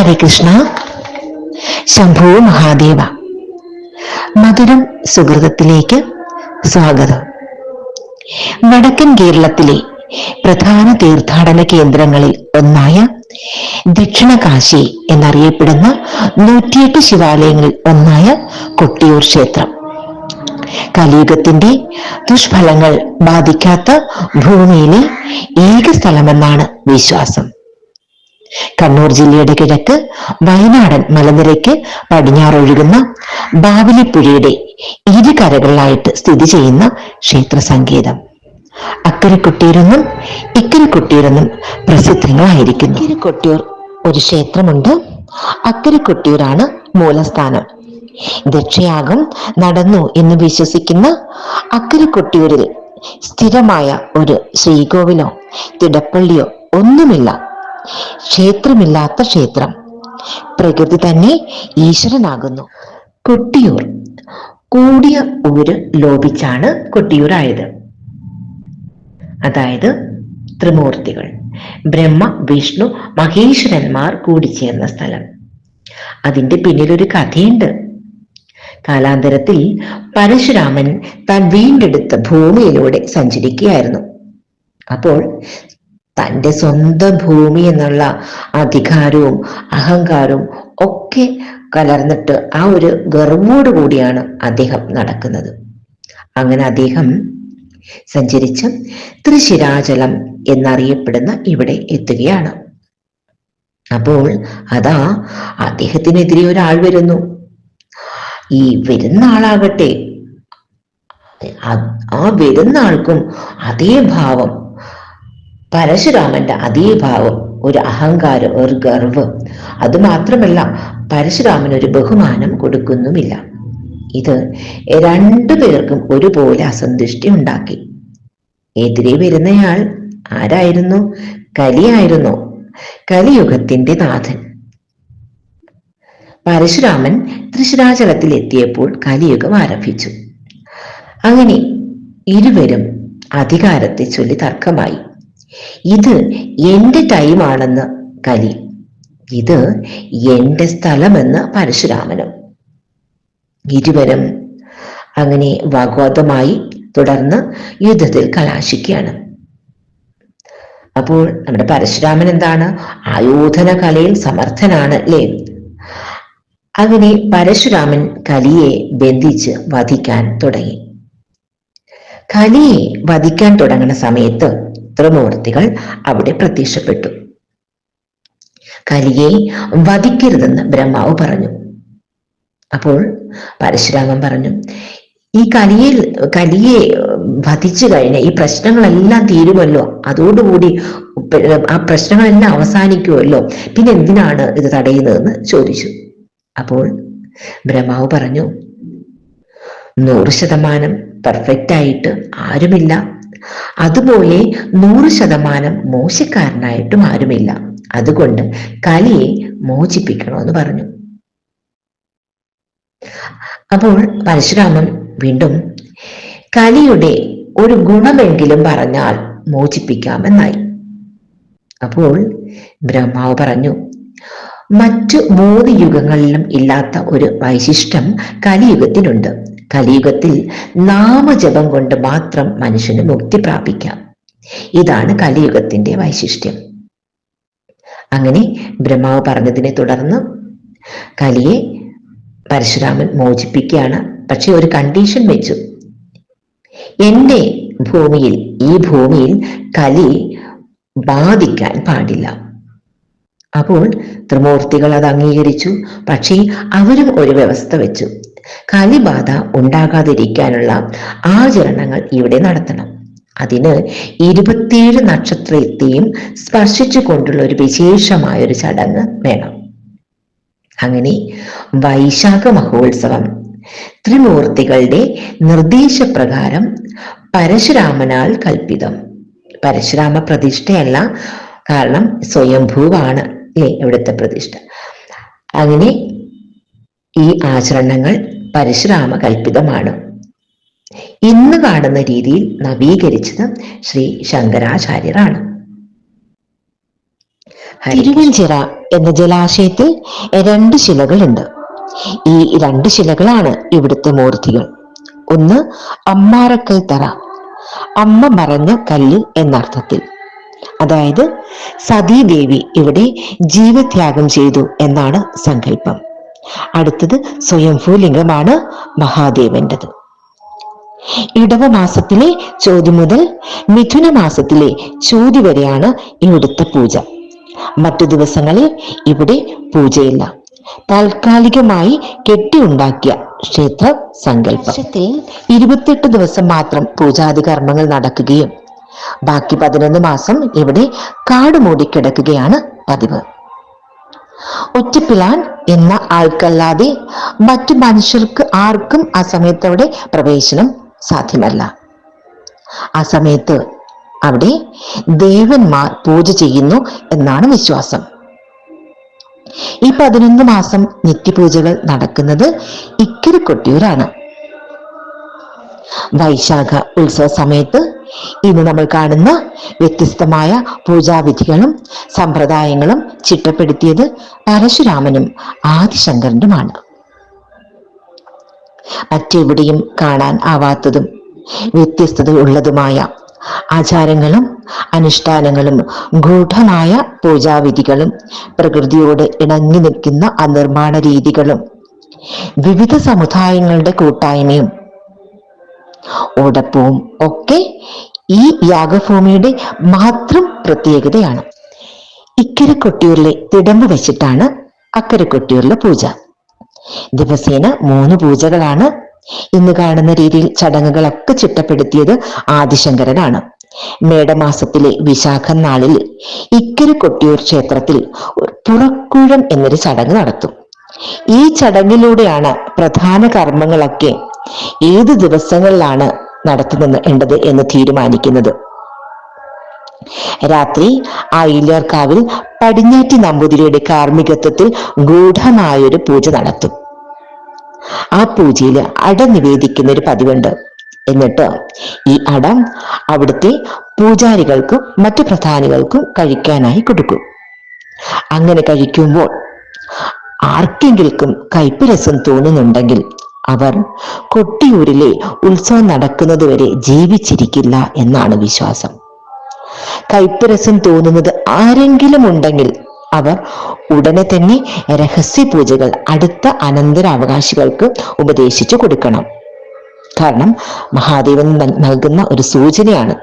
ഹരേ കൃഷ്ണ. ശംഭു മഹാദേവ. മധുരം സുഹൃതത്തിലേക്ക് സ്വാഗതം. വടക്കൻ കേരളത്തിലെ പ്രധാന തീർത്ഥാടന കേന്ദ്രങ്ങളിൽ ഒന്നായ ദക്ഷിണകാശി എന്നറിയപ്പെടുന്ന നൂറ്റിയെട്ട് ശിവാലയങ്ങളിൽ ഒന്നായ കൊട്ടിയൂർ ക്ഷേത്രം. കലിയുഗത്തിന്റെ ദുഷ്ഫലങ്ങൾ ബാധിക്കാത്ത ഭൂമിയിലെ ഏക സ്ഥലമെന്നാണ് വിശ്വാസം. കണ്ണൂർ ജില്ലയുടെ കിഴക്ക് വയനാടൻ മലനിരയ്ക്ക് പടിഞ്ഞാറൊഴുകുന്ന ബാവലിപ്പുഴയുടെ ഇരു കരകളിലായിട്ട് സ്ഥിതി ചെയ്യുന്ന ക്ഷേത്ര സങ്കേതം അക്കരെ കൊട്ടിയൂരെന്നും ഇക്കരെ കൊട്ടിയൂരെന്നും പ്രസിദ്ധങ്ങളായിരിക്കുന്നു. ഇക്കരെ കൊട്ടിയൂർ ഒരു ക്ഷേത്രമുണ്ട്. അക്കരെ കൊട്ടിയൂരാണ് മൂലസ്ഥാനം. ദക്ഷയാഗം നടന്നു എന്ന് വിശ്വസിക്കുന്ന അക്കരെ കൊട്ടിയൂരിൽ സ്ഥിരമായ ഒരു ശ്രീകോവിലോ തിടപ്പള്ളിയോ ഒന്നുമില്ല. ക്ഷേത്രമില്ലാത്ത ക്ഷേത്രം. പ്രകൃതി തന്നെ ഈശ്വരനാകുന്നു. കൊട്ടിയൂർ. കൂടിയ ഊര് ലോപിച്ചാണ് കൊട്ടിയൂരായത്. അതായത് ത്രിമൂർത്തികൾ. ബ്രഹ്മ വിഷ്ണു മഹേശ്വരന്മാർ കൂടിച്ചേർന്ന സ്ഥലം. അതിന്റെ പിന്നിലൊരു കഥയുണ്ട്. കാലാന്തരത്തിൽ പരശുരാമൻ താൻ വീണ്ടെടുത്ത ഭൂമിയിലൂടെ സഞ്ചരിക്കുകയായിരുന്നു. അപ്പോൾ തന്റെ സ്വന്തം ഭൂമി എന്നുള്ള അധികാരവും അഹങ്കാരവും ഒക്കെ കലർന്നിട്ട് ആ ഒരു ഗർവോട് കൂടിയാണ് അദ്ദേഹം നടക്കുന്നത്. അങ്ങനെ അദ്ദേഹം സഞ്ചരിച്ച് തൃശിരാചലം എന്നറിയപ്പെടുന്ന ഇവിടെ എത്തുകയാണ്. അപ്പോൾ അതാ അദ്ദേഹത്തിനെതിരെ ഒരാൾ വരുന്നു. ഈ വരുന്ന ആളാകട്ടെ ആ വരുന്ന ആൾക്കും അതേ ഭാവം പരശുരാമന്റെ അതേ ഭാവം ഒരു അഹങ്കാരം ഒരു ഗർവ്. അതുമാത്രമല്ല പരശുരാമൻ ഒരു ബഹുമാനം കൊടുക്കുന്നുമില്ല. ഇത് രണ്ടു പേർക്കും ഒരുപോലെ അസന്തുഷ്ടി ഉണ്ടാക്കി. എതിരെ വരുന്നയാൾ ആരായിരുന്നു? കലിയായിരുന്നു കലിയുഗത്തിന്റെ നാഥൻ. പരശുരാമൻ തൃശുരാചലത്തിൽ എത്തിയപ്പോൾ കലിയുഗം ആരംഭിച്ചു. അങ്ങനെ ഇരുവരും അധികാരത്തെ ചൊല്ലി തർക്കമായി. ഇത് എന്റെ ടൈമാണെന്ന് കലി. ഇത് എന്റെ സ്ഥലമെന്ന് പരശുരാമനും. ഇരുവരും അങ്ങനെ വാഗ്വാദമായി തുടർന്ന് യുദ്ധത്തിൽ കലാശിക്കുകയാണ്. അപ്പോൾ നമ്മുടെ പരശുരാമൻ എന്താണ്? ആയോധന കലയിൽ സമർത്ഥനാണ് അല്ലേ അങ്ങനെ പരശുരാമൻ കലിയെ ബന്ധിച്ച് വധിക്കാൻ തുടങ്ങി. കലിയെ വധിക്കാൻ തുടങ്ങുന്ന സമയത്ത് ത്രിമൂർത്തികൾ അവിടെ പ്രത്യക്ഷപ്പെട്ടു. കലിയെ വധിക്കരുതെന്ന് ബ്രഹ്മാവ് പറഞ്ഞു. അപ്പോൾ പരശുരാമൻ പറഞ്ഞു ഈ കലിയെ കലിയെ വധിച്ചു കഴിഞ്ഞ ഈ പ്രശ്നങ്ങളെല്ലാം തീരുമല്ലോ? അതോടുകൂടി ആ പ്രശ്നങ്ങളെല്ലാം അവസാനിക്കുമല്ലോ? പിന്നെ എന്തിനാണ് ഇത് തടയുന്നതെന്ന് ചോദിച്ചു. അപ്പോൾ ബ്രഹ്മാവ് പറഞ്ഞു നൂറ് ശതമാനം പെർഫെക്റ്റ് ആയിട്ട് ആരുമില്ല. അതുപോലെ നൂറ് ശതമാനം മോശക്കാരനായിട്ടും ആരുമില്ല. അതുകൊണ്ട് കലിയെ മോചിപ്പിക്കണമെന്ന് പറഞ്ഞു. അപ്പോൾ പരശുരാമൻ വീണ്ടും കലിയുടെ ഒരു ഗുണമെങ്കിലും പറഞ്ഞാൽ മോചിപ്പിക്കാമെന്നായി. അപ്പോൾ ബ്രഹ്മാവ് പറഞ്ഞു മറ്റു മൂന്ന് യുഗങ്ങളിലും ഇല്ലാത്ത ഒരു വൈശിഷ്ട്യം കലിയുഗത്തിനുണ്ട്. കലിയുഗത്തിൽ നാമജപം കൊണ്ട് മാത്രം മനുഷ്യന് മുക്തി പ്രാപിക്കാം. ഇതാണ് കലിയുഗത്തിന്റെ വൈശിഷ്ട്യം. അങ്ങനെ ബ്രഹ്മാവ് പറഞ്ഞതിനെ തുടർന്ന് കലിയെ പരശുരാമൻ മോചിപ്പിക്കുകയാണ്. പക്ഷെ ഒരു കണ്ടീഷൻ വെച്ചു. എന്റെ ഭൂമിയിൽ ഈ ഭൂമിയിൽ കലി ബാധിക്കാൻ പാടില്ല. അപ്പോൾ ത്രിമൂർത്തികൾ അത് അംഗീകരിച്ചു. പക്ഷേ അവരും ഒരു വ്യവസ്ഥ വെച്ചു. കലിബാധ ഉണ്ടാകാതിരിക്കാനുള്ള ആചരണങ്ങൾ ഇവിടെ നടത്തണം. അതിന് ഇരുപത്തിയേഴ് നക്ഷത്രത്തെയും സ്പർശിച്ചു കൊണ്ടുള്ള ഒരു വിശേഷമായ ഒരു ചടങ്ങ് വേണം. അങ്ങനെ വൈശാഖ മഹോത്സവം ത്രിമൂർത്തികളുടെ നിർദ്ദേശപ്രകാരം പരശുരാമനാൽ കൽപ്പിതം. പരശുരാമ പ്രതിഷ്ഠയല്ല കാരണം സ്വയംഭൂവാണ് ഇവിടുത്തെ പ്രതിഷ്ഠ. അങ്ങനെ ഈ ആചരണങ്ങൾ പരശുരാമ കൽപ്പിതമാണ് ഇന്ന് കാണുന്ന രീതിയിൽ നവീകരിച്ചത് ശ്രീ ശങ്കരാചാര്യരാണ്. തിരുവഞ്ചിറ എന്ന ജലാശയത്തിൽ രണ്ട് ശിലകളുണ്ട്. ഈ രണ്ട് ശിലകളാണ് ഇവിടുത്തെ മൂർത്തികൾ. ഒന്ന് അമ്മാറക്കൽ തറ അമ്മ മറഞ്ഞ കല്ല് എന്നർത്ഥത്തിൽ. അതായത് സതീദേവി ഇവിടെ ജീവത്യാഗം ചെയ്തു എന്നാണ് സങ്കല്പം. അടുത്തത് സ്വയംഭൂ ലിംഗമാണ് മഹാദേവന്റേത് ഇടവ മാസത്തിലെ ചോതി മുതൽ മിഥുന മാസത്തിലെ ചോതി വരെയാണ് ഇവിടുത്തെ പൂജ. മറ്റു ദിവസങ്ങളിൽ ഇവിടെ പൂജയില്ല. താൽക്കാലികമായി കെട്ടിയുണ്ടാക്കിയ ക്ഷേത്ര സങ്കല്പത്തിൽ ഇരുപത്തിയെട്ട് ദിവസം മാത്രം പൂജാതി കർമ്മങ്ങൾ നടക്കുകയും ബാക്കി പതിനൊന്ന് മാസം ഇവിടെ കാട് മൂടിക്കിടക്കുകയാണ് പതിവ്. ഒറ്റപ്പിലാൻ എന്ന ആൾക്കല്ലാതെ മറ്റു മനുഷ്യർക്ക് ആർക്കും ആ സമയത്ത് പ്രവേശനം സാധ്യമല്ല. ആ സമയത്ത് അവിടെ ദേവന്മാർ പൂജ ചെയ്യുന്നു എന്നാണ് വിശ്വാസം. ഈ പതിനൊന്ന് മാസം നിത്യപൂജകൾ നടക്കുന്നത് ഇക്കിരി കൊട്ടിയൂരാണ് വൈശാഖ ഉത്സവ സമയത്ത് ഇന്ന് നമ്മൾ കാണുന്ന വ്യത്യസ്തമായ പൂജാവിധികളും സമ്പ്രദായങ്ങളും ചിട്ടപ്പെടുത്തിയത് പരശുരാമനും ആദിശങ്കരനുമാണ്. മറ്റെവിടെയും കാണാൻ ആവാത്തതും വ്യത്യസ്തതയുള്ളതുമായ ആചാരങ്ങളും അനുഷ്ഠാനങ്ങളും ഗൂഢമായ പൂജാവിധികളും പ്രകൃതിയോട് ഇണങ്ങി നിൽക്കുന്ന ആ നിർമ്മാണ രീതികളും വിവിധ സമുദായങ്ങളുടെ കൂട്ടായ്മയും ഓടപ്പവും ഒക്കെ ഈ യാഗഭൂമിയുടെ മാത്രം പ്രത്യേകതയാണ്. ഇക്കര കൊട്ടിയൂരിലെ തിടമ്പ് വെച്ചിട്ടാണ് അക്കരെ കൊട്ടിയൂരിലെ പൂജ. ദിവസേന മൂന്ന് പൂജകളാണ്. ഇന്ന് കാണുന്ന രീതിയിൽ ചടങ്ങുകളൊക്കെ ചിട്ടപ്പെടുത്തിയത് ആദിശങ്കരനാണ്. മേടമാസത്തിലെ വിശാഖ നാളിൽ ഇക്കര കൊട്ടിയൂർ ക്ഷേത്രത്തിൽ പുറക്കുഴം എന്നൊരു ചടങ്ങ് നടത്തും. ഈ ചടങ്ങിലൂടെയാണ് പ്രധാന കർമ്മങ്ങളൊക്കെ ഏത് ദിവസങ്ങളിലാണ് നടത്തുന്നത് എന്ന് തീരുമാനിക്കുന്നത്. രാത്രി ആയില്യർക്കാവിൽ പടിഞ്ഞാറ്റി നമ്പൂതിരിയുടെ കാർമ്മികത്വത്തിൽ ഗൂഢമായൊരു പൂജ നടത്തും. ആ പൂജയിൽ അട നിവേദിക്കുന്ന ഒരു പതിവുണ്ട്. എന്നിട്ട് ഈ അട അവിടുത്തെ പൂജാരികൾക്കും മറ്റു പ്രധാനികൾക്കും കഴിക്കാനായി കൊടുക്കും. അങ്ങനെ കഴിക്കുമ്പോൾ ആർക്കെങ്കിലും കയ്പ് രസം തോന്നുന്നുണ്ടെങ്കിൽ അവർ കൊട്ടിയൂരിലെ ഉത്സവം നടക്കുന്നതുവരെ ജീവിച്ചിരിക്കില്ല എന്നാണ് വിശ്വാസം. കയ്പ് തോന്നുന്നത് ആരെങ്കിലും ഉണ്ടെങ്കിൽ അവർ ഉടനെ തന്നെ രഹസ്യ പൂജകൾ അടുത്ത അനന്തരാവകാശികൾക്ക് ഉപദേശിച്ചു കൊടുക്കണം. കാരണം മഹാദേവൻ നൽകുന്ന ഒരു സൂചനയാണ്.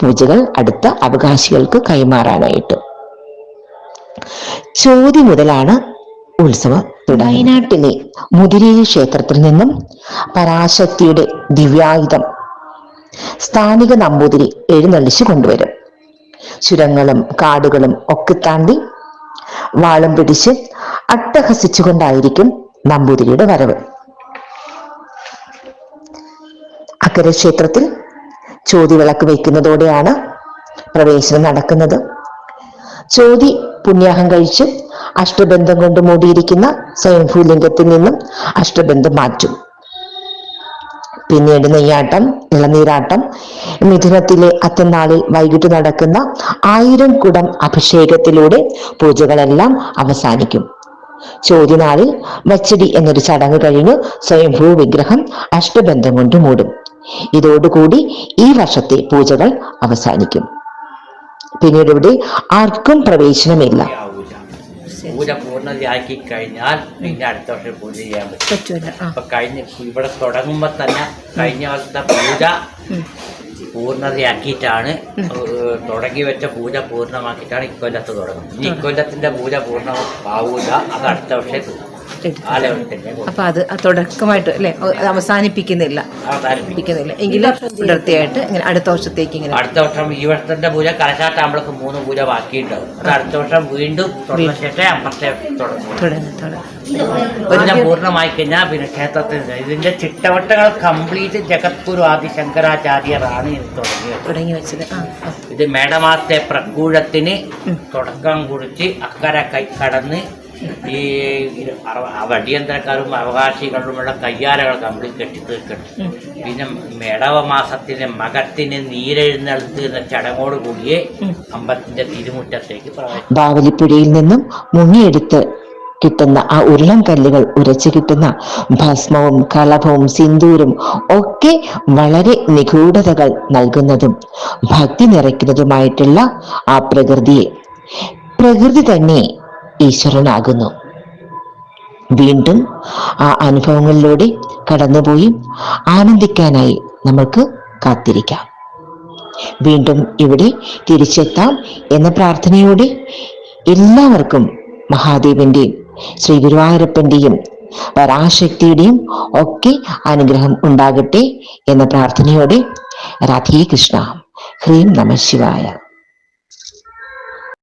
പൂജകൾ അടുത്ത അവകാശികൾക്ക് കൈമാറാനായിട്ട്. ചോദ്യം മുതലാണ് ഉത്സവം. വയനാട്ടിലെ മുതിരേരി ക്ഷേത്രത്തിൽ നിന്നും പരാശക്തിയുടെ ദിവ്യായുധം സ്ഥാനിക നമ്പൂതിരി എഴുന്നള്ളിച്ചു കൊണ്ടുവരും ചുരങ്ങളും കാടുകളും ഒക്കെ താണ്ടി വാളും പിടിച്ച് അട്ടഹസിച്ചുകൊണ്ടായിരിക്കും നമ്പൂതിരിയുടെ വരവ് അക്കരെ ക്ഷേത്രത്തിൽ ചോതി വിളക്ക് വയ്ക്കുന്നതോടെയാണ് പ്രവേശനം നടക്കുന്നത് ചോതി പുണ്യാഹം കഴിച്ച് അഷ്ടബന്ധം കൊണ്ട് മൂടിയിരിക്കുന്ന സ്വയംഭൂലിംഗത്തിൽ നിന്നും അഷ്ടബന്ധം മാറ്റും. പിന്നീട് നെയ്യാട്ടം ഇളനീരാട്ടം മിഥുനത്തിലെ അത്തനാളിൽ വൈകിട്ട് നടക്കുന്ന ആയിരം കുടം അഭിഷേകത്തിലൂടെ പൂജകളെല്ലാം അവസാനിക്കും. ചോദ്യനാളിൽ വച്ചടി എന്നൊരു ചടങ്ങ് കഴിഞ്ഞ് സ്വയംഭൂ വിഗ്രഹം അഷ്ടബന്ധം കൊണ്ട് മൂടും. ഇതോടുകൂടി ഈ വർഷത്തെ പൂജകൾ അവസാനിക്കും. പിന്നീട് ഇവിടെ ആർക്കും പ്രവേശനമില്ല. പൂജ പൂർണതയാക്കി കഴിഞ്ഞാൽ പിന്നെ അടുത്ത വർഷം പൂജ ചെയ്യാൻ പറ്റും. അപ്പൊ കഴിഞ്ഞ ഇവിടെ തുടങ്ങുമ്പോ തന്നെ കഴിഞ്ഞ വർഷത്തെ പൂജ പൂർണതയാക്കിയിട്ടാണ് തുടങ്ങി വെച്ച പൂജ പൂർണമാക്കിയിട്ടാണ് ഇക്കൊല്ലത്ത് തുടങ്ങുന്നത്. ഇക്കൊല്ലത്തിന്റെ പൂജ പൂർണമാവൂല അത് അടുത്ത വർഷം അപ്പൊ അത് തുടക്കമായിട്ട് അല്ലെ? അവസാനിപ്പിക്കുന്നില്ല. അവസാനിപ്പിക്കും അവസാനിപ്പിക്കുന്നില്ല എങ്കിലും തുടർത്തിയായിട്ട് ഇങ്ങനെ അടുത്ത വർഷത്തേക്ക് ഇങ്ങനെ അടുത്ത വർഷം ഈ വർഷത്തിന്റെ പൂജ കലശാട്ടാകുമ്പോഴേക്ക് മൂന്ന് പൂജ ബാക്കിയുണ്ടാവും. അത് അടുത്ത വർഷം വീണ്ടും ശേഷം അമ്പത്തെ തുടങ്ങും. പൂർണമായി കഴിഞ്ഞാൽ പിന്നെ ക്ഷേത്രത്തിൽ ഇതിന്റെ ചിട്ടവട്ടങ്ങൾ കംപ്ലീറ്റ് ജഗത്ഗുരു ആദി ശങ്കരാചാര്യറാണ് ഇത് തുടങ്ങിയത് തുടങ്ങി വെച്ചത്. ഇത് മേടമാസത്തെ പ്രകൂഴത്തിന്. തുടക്കം കുറിച്ച് അക്കര കൈ കടന്ന് ഈ വടിയന്ത്രക്കാരും അവകാശികളുമുള്ള കയ്യാലകൾ കംപ്ലീറ്റ് കെട്ടി തീർക്കണം പിന്നെ മേടവ മാസത്തിലെ മകത്തിന് നീരെഴുന്നള്ളുന്ന ചടങ്ങോട് കൂടിയേ അമ്പത്തിന്റെ തിരുമുറ്റത്തേക്ക് ബാവലിപ്പുഴയിൽ നിന്നും മുങ്ങിയെടുത്ത് കിട്ടുന്ന ആ ഉരുളം കല്ലുകൾ ഉരച്ചു കിട്ടുന്ന ഭസ്മവും കളഭവും സിന്ദൂരും ഒക്കെ വളരെ നിഗൂഢതകൾ നൽകുന്നതും ഭക്തി നിറയ്ക്കുന്നതുമായിട്ടുള്ള ആ പ്രകൃതിയെ. പ്രകൃതി തന്നെ ഈശ്വരനാകുന്നു. വീണ്ടും ആ അനുഭവങ്ങളിലൂടെ കടന്നുപോയി ആനന്ദിക്കാനായി നമ്മൾക്ക് കാത്തിരിക്കാം. വീണ്ടും ഇവിടെ തിരിച്ചെത്താം എന്ന പ്രാർത്ഥനയോടെ എല്ലാവർക്കും മഹാദേവന്റെയും ശ്രീ ഗുരുവായൂരപ്പന്റെയും പരാശക്തിയുടെയും ഒക്കെ അനുഗ്രഹം ഉണ്ടാകട്ടെ എന്ന പ്രാർത്ഥനയോടെ രാധേ കൃഷ്ണ. ഹ്രീം നമ ശിവായ.